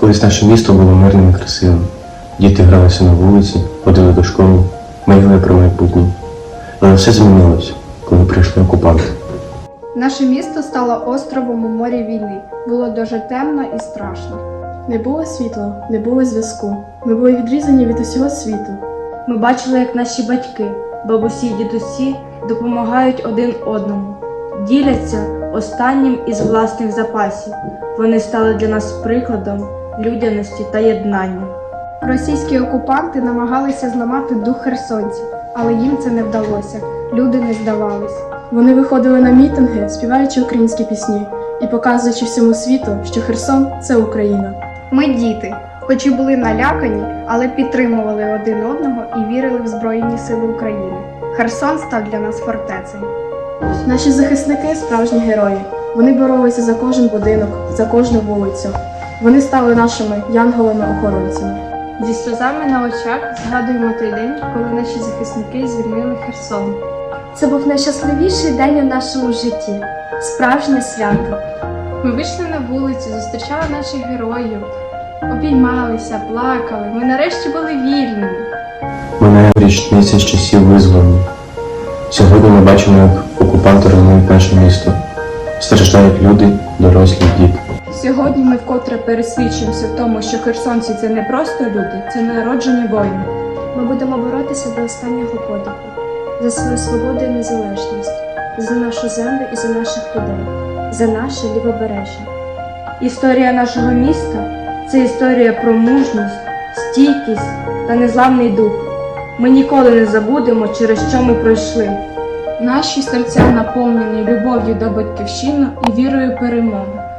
Колись наше місто було мирним і красивим. Діти гралися на вулиці, ходили до школи, мріяли про майбутнє. Але все змінилось, коли прийшли окупанти. Наше місто стало островом у морі війни. Було дуже темно і страшно. Не було світла, не було зв'язку. Ми були відрізані від усього світу. Ми бачили, як наші батьки, бабусі і дідусі допомагають один одному, діляться останнім із власних запасів. Вони стали для нас прикладом людяності та єднання. Російські окупанти намагалися зламати дух херсонців, але їм це не вдалося. Люди не здавались. Вони виходили на мітинги, співаючи українські пісні і показуючи всьому світу, що Херсон це Україна. Ми діти, хоч і були налякані, але підтримували один одного і вірили в Збройні Сили України. Херсон став для нас фортецею. Наші захисники справжні герої. Вони боролися за кожен будинок, за кожну вулицю. Вони стали нашими янголами-охоронцями. Зі сльозами на очах згадуємо той день, коли наші захисники звільнили Херсон. Це був найщасливіший день у нашому житті, справжнє свято. Ми вийшли на вулицю, зустрічали наших героїв, обіймалися, плакали. Ми нарешті були вільними. Минає річниця з часів визволення. Сьогодні ми бачимо, як окупанти руйнують наше місто. Страждають люди, дорослі, діти. Сьогодні ми вкотре пересвідчимося в тому, що херсонці це не просто люди, це народжені воїни. Ми будемо боротися до останнього подиху за свою свободу і незалежність, за нашу землю і за наших людей, за наше лівобережжя. Історія нашого міста це історія про мужність, стійкість та незламний дух. Ми ніколи не забудемо, через що ми пройшли. Наші серця наповнені любов'ю до батьківщини і вірою в перемогу.